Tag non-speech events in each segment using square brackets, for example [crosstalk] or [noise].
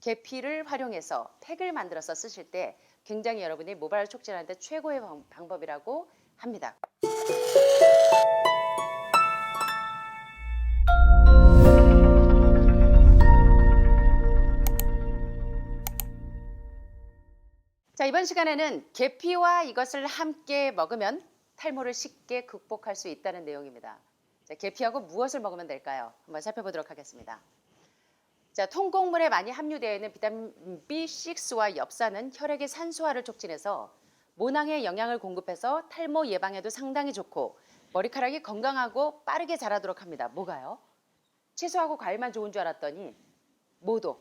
계피를 활용해서 팩을 만들어서 쓰실 때 굉장히 여러분이 모발 촉진하는데 최고의 방- 방법이라고 합니다. 자, 이번 시간에는 계피와 이것을 함께 먹으면 탈모를 쉽게 극복할 수 있다는 내용입니다. 자, 계피하고 무엇을 먹으면 될까요? 한번 살펴보도록 하겠습니다. 자, 통곡물에 많이 함유되어 있는 비타민 B6와 엽산은 혈액의 산소화를 촉진해서 모낭에 영양을 공급해서 탈모 예방에도 상당히 좋고 머리카락이 건강하고 빠르게 자라도록 합니다. 뭐가요? 채소하고 과일만 좋은 줄 알았더니 뭐도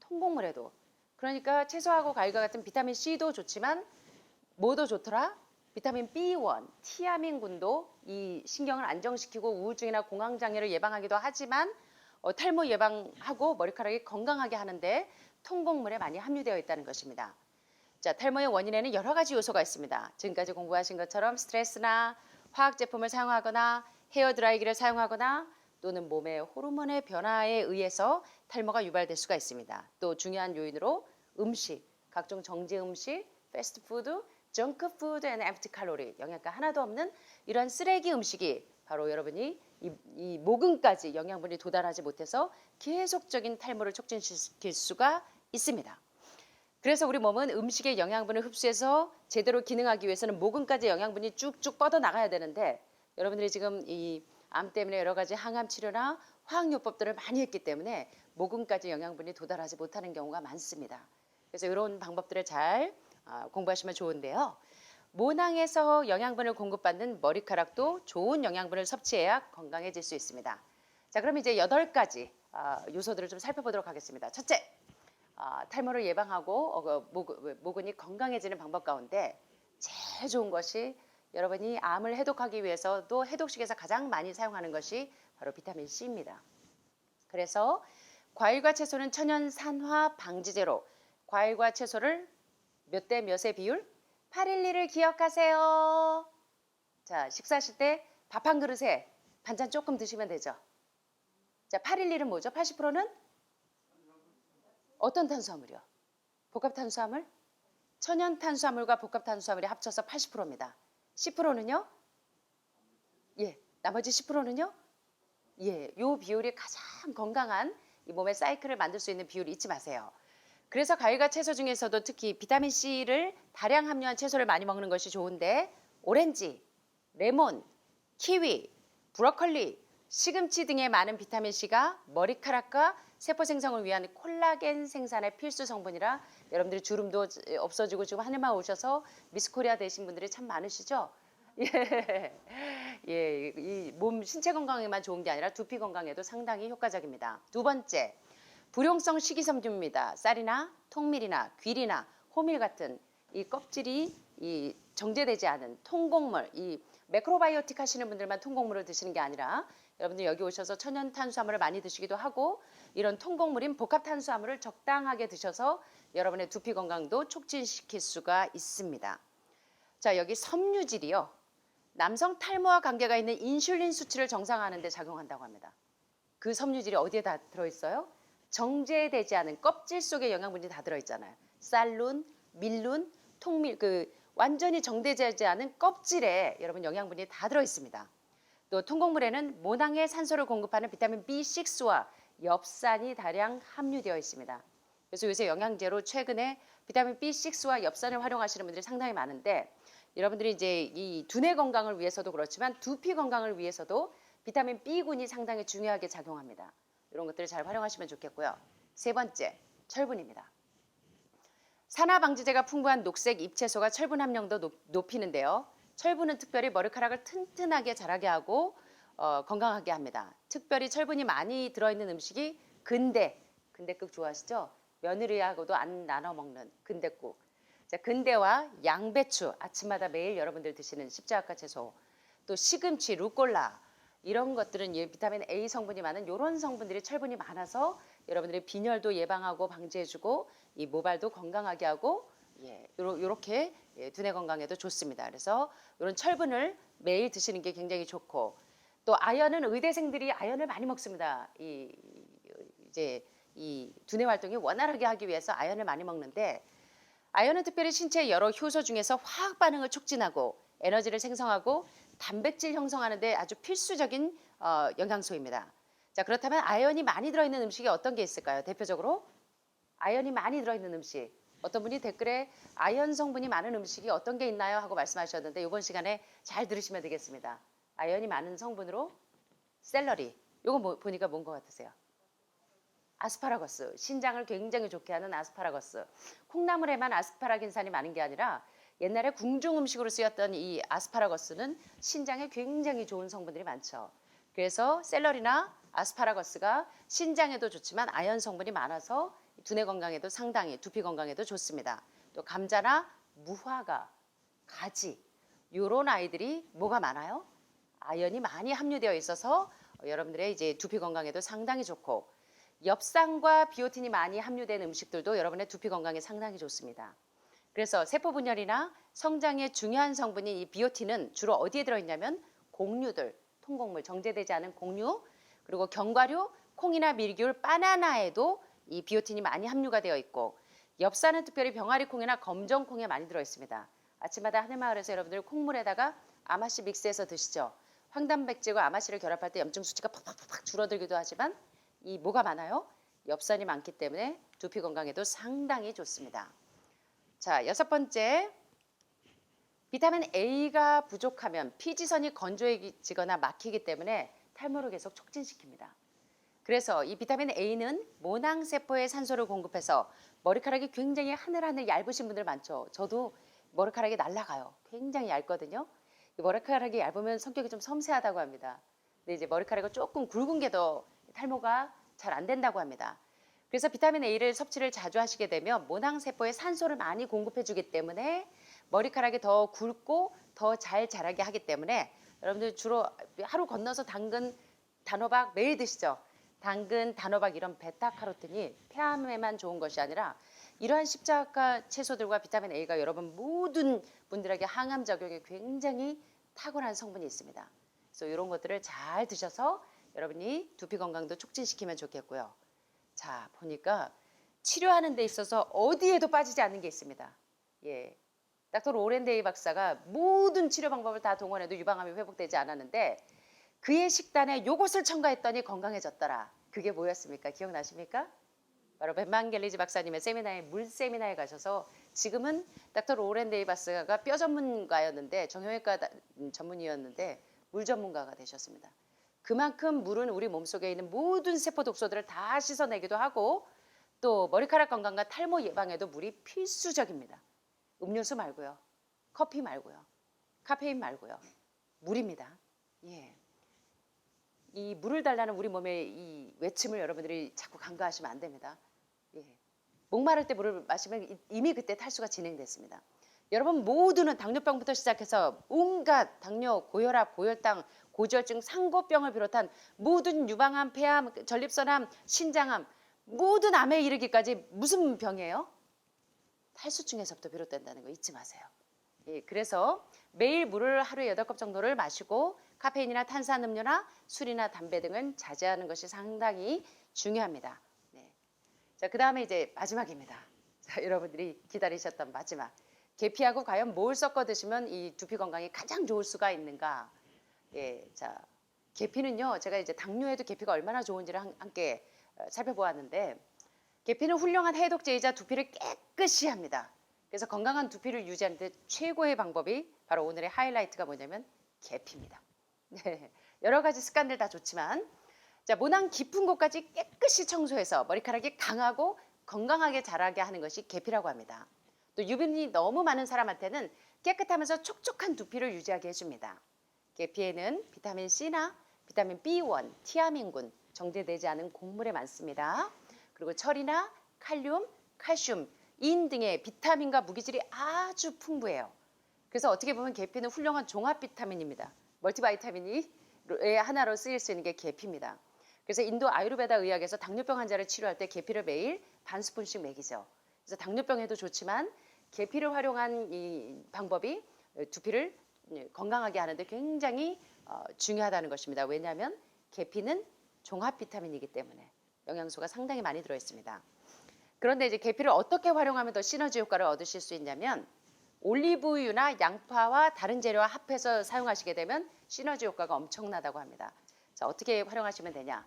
통곡물에도 그러니까 채소하고 과일과 같은 비타민 C도 좋지만 뭐도 좋더라? 비타민 B1, 티아민군도 이 신경을 안정시키고 우울증이나 공황 장애를 예방하기도 하지만 어, 탈모 예방하고 머리카락이 건강하게 하는데 통곡물에 많이 함유되어 있다는 것입니다. 자, 탈모의 원인에는 여러 가지 요소가 있습니다. 지금까지 공부하신 것처럼 스트레스나 화학 제품을 사용하거나 헤어 드라이기를 사용하거나 또는 몸의 호르몬의 변화에 의해서 탈모가 유발될 수가 있습니다. 또 중요한 요인으로 음식, 각종 정제 음식, 패스트푸드, 정크푸드 앤 엠프티 칼로리, 영양가 하나도 없는 이런 쓰레기 음식이 바로 여러분이 이, 이 모근까지 영양분이 도달하지 못해서 계속적인 탈모를 촉진시킬 수가 있습니다. 그래서 우리 몸은 음식의 영양분을 흡수해서 제대로 기능하기 위해서는 모근까지 영양분이 쭉쭉 뻗어 나가야 되는데 여러분들이 지금 이 암 때문에 여러 가지 항암 치료나 화학요법들을 많이 했기 때문에 모근까지 영양분이 도달하지 못하는 경우가 많습니다. 그래서 이런 방법들을 잘 아, 공부하시면 좋은데요. 모낭에서 영양분을 공급받는 머리카락도 좋은 영양분을 섭취해야 건강해질 수 있습니다. 자, 그럼 이제 여덟 가지 아, 요소들을 좀 살펴보도록 하겠습니다. 첫째, 아, 탈모를 예방하고 어, 그 목, 모근이 건강해지는 방법 가운데 제일 좋은 것이 여러분이 암을 해독하기 위해서도 해독식에서 가장 많이 사용하는 것이 바로 비타민 C입니다. 그래서 과일과 채소는 천연 산화 방지제로 과일과 채소를 몇 대 몇의 비율? 812를 기억하세요. 자, 식사하실 때 밥 한 그릇에 반찬 조금 드시면 되죠. 자, 812는 뭐죠? 80%는 어떤 탄수화물이요? 복합 탄수화물? 천연 탄수화물과 복합 탄수화물이 합쳐서 80%입니다. 10%는요? 예. 나머지 10%는요? 예. 요 비율이 가장 건강한 이 몸의 사이클을 만들 수 있는 비율을 잊지 마세요. 그래서 과일과 채소 중에서도 특히 비타민 C를 다량 함유한 채소를 많이 먹는 것이 좋은데 오렌지, 레몬, 키위, 브로콜리, 시금치 등의 많은 비타민 C가 머리카락과 세포 생성을 위한 콜라겐 생산의 필수 성분이라 여러분들이 주름도 없어지고 지금 하늘만 오셔서 미스코리아 되신 분들이 참 많으시죠? [laughs] 예, 예, 이 몸 신체 건강에만 좋은 게 아니라 두피 건강에도 상당히 효과적입니다. 두 번째, 불용성 식이섬유입니다. 쌀이나 통밀이나 귀리나 호밀 같은 이 껍질이 이 정제되지 않은 통곡물, 이 매크로바이오틱 하시는 분들만 통곡물을 드시는 게 아니라 여러분들 여기 오셔서 천연 탄수화물을 많이 드시기도 하고 이런 통곡물인 복합 탄수화물을 적당하게 드셔서 여러분의 두피 건강도 촉진시킬 수가 있습니다. 자, 여기 섬유질이요. 남성 탈모와 관계가 있는 인슐린 수치를 정상화하는 데 작용한다고 합니다. 그 섬유질이 어디에 다 들어 있어요? 정제되지 않은 껍질 속에 영양분이 다 들어 있잖아요. 쌀룬, 밀룬, 통밀 그 완전히 정제되지 않은 껍질에 여러분 영양분이 다 들어 있습니다. 또 통곡물에는 모낭에 산소를 공급하는 비타민 B6와 엽산이 다량 함유되어 있습니다. 그래서 요새 영양제로 최근에 비타민 B6와 엽산을 활용하시는 분들이 상당히 많은데 여러분들이 이제 이 두뇌 건강을 위해서도 그렇지만 두피 건강을 위해서도 비타민 B군이 상당히 중요하게 작용합니다. 이런 것들을 잘 활용하시면 좋겠고요. 세 번째, 철분입니다. 산화 방지제가 풍부한 녹색 잎채소가 철분 함량도 높, 높이는데요. 철분은 특별히 머리카락을 튼튼하게 자라게 하고 어, 건강하게 합니다. 특별히 철분이 많이 들어있는 음식이 근대, 근대국 좋아하시죠? 며느리하고도 안 나눠 먹는 근대국. 자, 근대와 양배추 아침마다 매일 여러분들 드시는 십자가 채소, 또 시금치, 루꼴라 이런 것들은 이 비타민 A 성분이 많은 이런 성분들이 철분이 많아서 여러분들의 빈혈도 예방하고 방지해주고 이 모발도 건강하게 하고 예, 요렇게 예, 두뇌 건강에도 좋습니다. 그래서 이런 철분을 매일 드시는 게 굉장히 좋고 또 아연은 의대생들이 아연을 많이 먹습니다. 이 이제 이 두뇌 활동이 원활하게 하기 위해서 아연을 많이 먹는데 아연은 특별히 신체의 여러 효소 중에서 화학 반응을 촉진하고 에너지를 생성하고 단백질 형성하는데 아주 필수적인 어, 영양소입니다. 자 그렇다면 아연이 많이 들어있는 음식이 어떤 게 있을까요? 대표적으로 아연이 많이 들어있는 음식. 어떤 분이 댓글에 아연 성분이 많은 음식이 어떤 게 있나요? 하고 말씀하셨는데 이번 시간에 잘 들으시면 되겠습니다. 아연이 많은 성분으로 샐러리. 요거 뭐, 보니까 뭔 것 같으세요? 아스파라거스. 신장을 굉장히 좋게 하는 아스파라거스. 콩나물에만 아스파라긴산이 많은 게 아니라 옛날에 궁중 음식으로 쓰였던 이 아스파라거스는 신장에 굉장히 좋은 성분들이 많죠. 그래서 샐러리나 아스파라거스가 신장에도 좋지만 아연 성분이 많아서 두뇌 건강에도 상당히 두피 건강에도 좋습니다. 또 감자나 무화과, 가지 요런 아이들이 뭐가 많아요? 아연이 많이 함유되어 있어서 여러분들의 이제 두피 건강에도 상당히 좋고 엽산과 비오틴이 많이 함유된 음식들도 여러분의 두피 건강에 상당히 좋습니다. 그래서 세포 분열이나 성장에 중요한 성분인 이 비오틴은 주로 어디에 들어있냐면 곡류들, 통곡물, 정제되지 않은 곡류, 그리고 견과류, 콩이나 밀귤, 바나나에도 이 비오틴이 많이 함유가 되어 있고 엽산은 특별히 병아리 콩이나 검정 콩에 많이 들어 있습니다. 아침마다 하늘마을에서 여러분들 콩물에다가 아마씨 믹스해서 드시죠. 황단백질과 아마씨를 결합할 때 염증 수치가 팍팍팍 줄어들기도 하지만 이 뭐가 많아요? 엽산이 많기 때문에 두피 건강에도 상당히 좋습니다. 자, 여섯 번째. 비타민 A가 부족하면 피지선이 건조해지거나 막히기 때문에 탈모를 계속 촉진시킵니다. 그래서 이 비타민 A는 모낭세포에 산소를 공급해서 머리카락이 굉장히 하늘하늘 얇으신 분들 많죠. 저도 머리카락이 날아가요. 굉장히 얇거든요. 이 머리카락이 얇으면 성격이 좀 섬세하다고 합니다. 근데 이제 머리카락이 조금 굵은 게 더 탈모가 잘 안 된다고 합니다. 그래서 비타민 A를 섭취를 자주 하시게 되면 모낭세포에 산소를 많이 공급해 주기 때문에 머리카락이 더 굵고 더 잘 자라게 하기 때문에 여러분들 주로 하루 건너서 당근, 단호박 매일 드시죠? 당근, 단호박 이런 베타카로틴이 폐암에만 좋은 것이 아니라 이러한 십자가 채소들과 비타민 A가 여러분 모든 분들에게 항암 작용에 굉장히 탁월한 성분이 있습니다. 그래서 이런 것들을 잘 드셔서 여러분이 두피 건강도 촉진시키면 좋겠고요. 자, 보니까 치료하는 데 있어서 어디에도 빠지지 않는 게 있습니다. 예. 닥터 로렌데이 박사가 모든 치료 방법을 다 동원해도 유방암이 회복되지 않았는데 그의 식단에 요것을 첨가했더니 건강해졌더라. 그게 뭐였습니까? 기억나십니까? 바로 벤만겔리지 박사님의 세미나에 물 세미나에 가셔서 지금은 닥터 로렌데이 박사가 뼈 전문가였는데 정형외과 다- 음, 전문의였는데 물 전문가가 되셨습니다. 그만큼 물은 우리 몸속에 있는 모든 세포 독소들을 다 씻어내기도 하고 또 머리카락 건강과 탈모 예방에도 물이 필수적입니다. 음료수 말고요. 커피 말고요. 카페인 말고요. 물입니다. 예. 이 물을 달라는 우리 몸의 이 외침을 여러분들이 자꾸 간과하시면 안 됩니다. 예. 목마를 때 물을 마시면 이- 이미 그때 탈수가 진행됐습니다. 여러분 모두는 당뇨병부터 시작해서 온갖 당뇨, 고혈압, 고혈당, 고지혈증, 상고병을 비롯한 모든 유방암, 폐암, 전립선암, 신장암 모든 암에 이르기까지 무슨 병이에요? 탈수증에서부터 비롯된다는 거 잊지 마세요. 예, 그래서 매일 물을 하루에 8컵 정도를 마시고 카페인이나 탄산음료나 술이나 담배 등은 자제하는 것이 상당히 중요합니다. 네. 자, 그 다음에 이제 마지막입니다. [laughs] 자, 여러분들이 기다리셨던 마지막. 계피하고 과연 뭘 섞어 드시면 이 두피 건강에 가장 좋을 수가 있는가? 예, 자, 계피는요, 제가 이제 당뇨에도 계피가 얼마나 좋은지를 한- 함께 어, 살펴보았는데, 계피는 훌륭한 해독제이자 두피를 깨끗이 합니다. 그래서 건강한 두피를 유지하는 데 최고의 방법이 바로 오늘의 하이라이트가 뭐냐면 계피입니다. 네, [laughs] 여러 가지 습관들 다 좋지만 자, 모낭 깊은 곳까지 깨끗이 청소해서 머리카락이 강하고 건강하게 자라게 하는 것이 계피라고 합니다. 또 유분이 너무 많은 사람한테는 깨끗하면서 촉촉한 두피를 유지하게 해줍니다. 계피에는 비타민 C나 비타민 B1, 티아민군, 정제되지 않은 곡물에 많습니다. 그리고 철이나 칼륨, 칼슘, 인 등의 비타민과 무기질이 아주 풍부해요. 그래서 어떻게 보면 계피는 훌륭한 종합 비타민입니다. 멀티바이타민이 하나로 쓰일 수 있는 게 계피입니다. 그래서 인도 아유르베다 의학에서 당뇨병 환자를 치료할 때 계피를 매일 반 스푼씩 먹이죠. 그래서 당뇨병에도 좋지만 계피를 활용한 이 방법이 두피를 건강하게 하는데 굉장히 어, 중요하다는 것입니다. 왜냐하면 계피는 종합 비타민이기 때문에 영양소가 상당히 많이 들어 있습니다. 그런데 이제 계피를 어떻게 활용하면 더 시너지 효과를 얻으실 수 있냐면 올리브유나 양파와 다른 재료와 합해서 사용하시게 되면 시너지 효과가 엄청나다고 합니다. 자, 어떻게 활용하시면 되냐?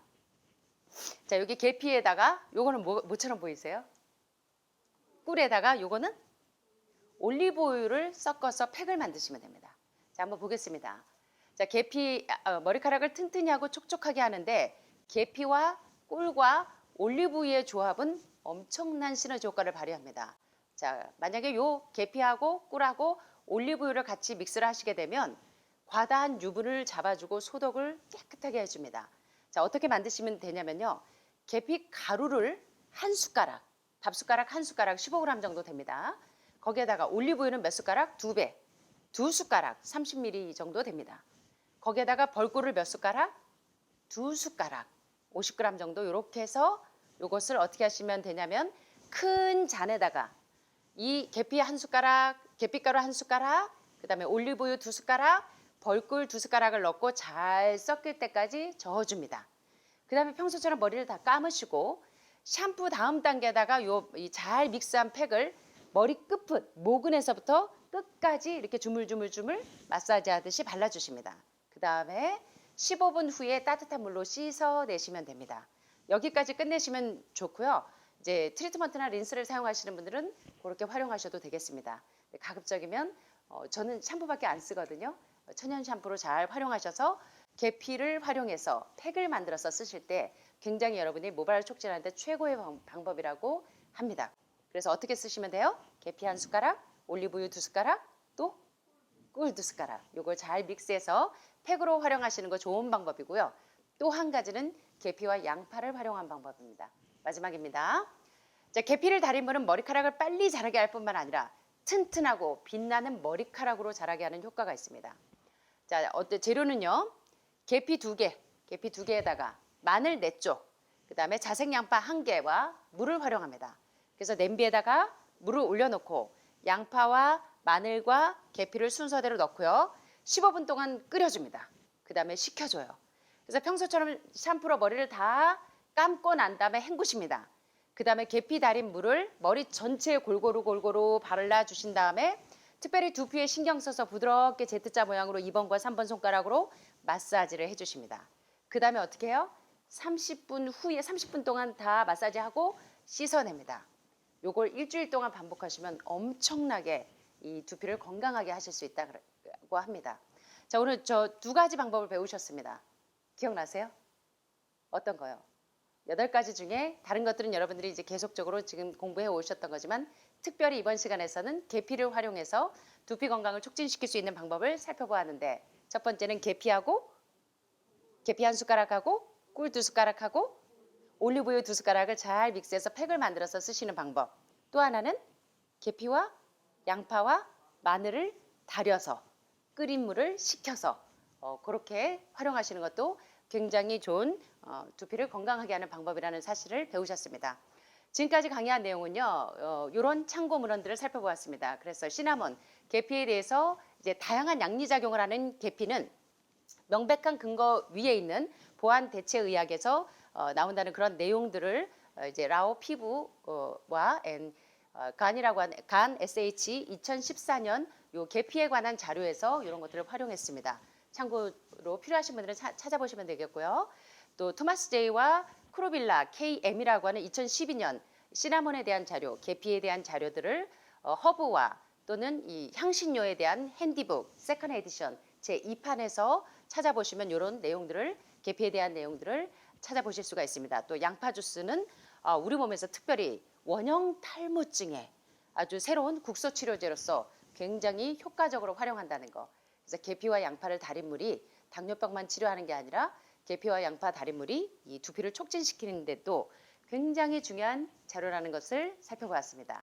자, 여기 계피에다가 요거는 뭐, 뭐처럼 보이세요? 꿀에다가 요거는 올리브오일을 섞어서 팩을 만드시면 됩니다. 자, 한번 보겠습니다. 자, 계피 어, 머리카락을 튼튼히 하고 촉촉하게 하는데 계피와 꿀과 올리브유의 조합은 엄청난 시너지 효과를 발휘합니다. 자, 만약에 요 계피하고 꿀하고 올리브유를 같이 믹스를 하시게 되면 과다한 유분을 잡아주고 소독을 깨끗하게 해줍니다. 자, 어떻게 만드시면 되냐면요. 계피 가루를 한 숟가락, 밥 숟가락 한 숟가락 15g 정도 됩니다. 거기에다가 올리브유는 몇 숟가락? 두 배. 두 숟가락 30ml 정도 됩니다. 거기에다가 벌꿀을 몇 숟가락? 두 숟가락 50g 정도 이렇게 해서 이것을 어떻게 하시면 되냐면 큰 잔에다가 이 계피 한 숟가락, 계피가루 한 숟가락, 그다음에 올리브유 두 숟가락, 벌꿀 두 숟가락을 넣고 잘 섞일 때까지 저어줍니다. 그다음에 평소처럼 머리를 다 감으시고 샴푸 다음 단계에다가 요 잘 믹스한 팩을 머리 끝끝 모근에서부터 끝까지 이렇게 주물주물주물 마사지 하듯이 발라주십니다. 그 다음에 15분 후에 따뜻한 물로 씻어내시면 됩니다. 여기까지 끝내시면 좋고요. 이제 트리트먼트나 린스를 사용하시는 분들은 그렇게 활용하셔도 되겠습니다. 가급적이면 어, 저는 샴푸밖에 안 쓰거든요. 천연 샴푸로 잘 활용하셔서 계피를 활용해서 팩을 만들어서 쓰실 때 굉장히 여러분이 모발 촉진하는데 최고의 방- 방법이라고 합니다. 그래서 어떻게 쓰시면 돼요? 계피 한 숟가락, 올리브유 두 숟가락, 또 꿀 두 숟가락. 요걸 잘 믹스해서 팩으로 활용하시는 거 좋은 방법이고요. 또 한 가지는 계피와 양파를 활용한 방법입니다. 마지막입니다. 자, 계피를 분은 머리카락을 빨리 자라게 할 뿐만 아니라 튼튼하고 빛나는 머리카락으로 자라게 하는 효과가 있습니다. 자, 어때 재료는요. 계피 두 개, 계피 두 개에다가 마늘 네 쪽, 그 다음에 자색 양파 한 개와 물을 활용합니다. 그래서 냄비에다가 물을 올려놓고 양파와 마늘과 계피를 순서대로 넣고요. 15분 동안 끓여줍니다. 그 다음에 식혀줘요. 그래서 평소처럼 샴푸로 머리를 다 감고 난 다음에 헹구십니다. 그 다음에 계피 달인 물을 머리 전체에 골고루 골고루 발라 주신 다음에 특별히 두피에 신경 써서 부드럽게 Z자 모양으로 2번과 3번 손가락으로 마사지를 해주십니다. 그 다음에 어떻게 해요? 30분 후에 30분 동안 다 마사지하고 씻어냅니다. 요걸 일주일 동안 반복하시면 엄청나게 이 두피를 건강하게 하실 수 있다고 합니다. 자 오늘 저 두 가지 방법을 배우셨습니다. 기억나세요? 어떤 거요? 여덟 가지 중에 다른 것들은 여러분들이 이제 계속적으로 지금 공부해 오셨던 거지만 특별히 이번 시간에서는 계피를 활용해서 두피 건강을 촉진시킬 수 있는 방법을 살펴보았는데 첫 번째는 계피하고 계피 한 숟가락하고 꿀 두 숟가락하고 올리브유 두 숟가락을 잘 믹스해서 팩을 만들어서 쓰시는 방법. 또 하나는 계피와 양파와 마늘을 달여서 끓인 물을 식혀서 어, 그렇게 활용하시는 것도 굉장히 좋은 어, 두피를 건강하게 하는 방법이라는 사실을 배우셨습니다. 지금까지 강의한 내용은요, 어, 이런 참고 문헌들을 살펴보았습니다. 그래서 시나몬, 계피에 대해서 이제 다양한 양리작용을 하는 계피는 명백한 근거 위에 있는 보안 대체 의학에서 어, 나온다는 그런 내용들을 어, 이제 라오 피부와 앤 어, 간이라고 하는 간 SH 2014년 요 계피에 관한 자료에서 이런 것들을 활용했습니다. 참고로 필요하신 분들은 차- 찾아보시면 되겠고요. 또 토마스 제이와 크로빌라 KM이라고 하는 2012년 시나몬에 대한 자료, 계피에 대한 자료들을 어, 허브와 또는 이 향신료에 대한 핸디북 세컨 에디션 제 2판에서 찾아보시면 이런 내용들을 계피에 대한 내용들을 찾아보실 수가 있습니다. 또 양파 주스는 어, 우리 몸에서 특별히 원형 탈모증에 아주 새로운 국소 치료제로서 굉장히 효과적으로 활용한다는 거. 그래서 계피와 양파를 달인 물이 당뇨병만 치료하는 게 아니라 계피와 양파 달인 물이 이 두피를 촉진시키는 데도 굉장히 중요한 자료라는 것을 살펴보았습니다.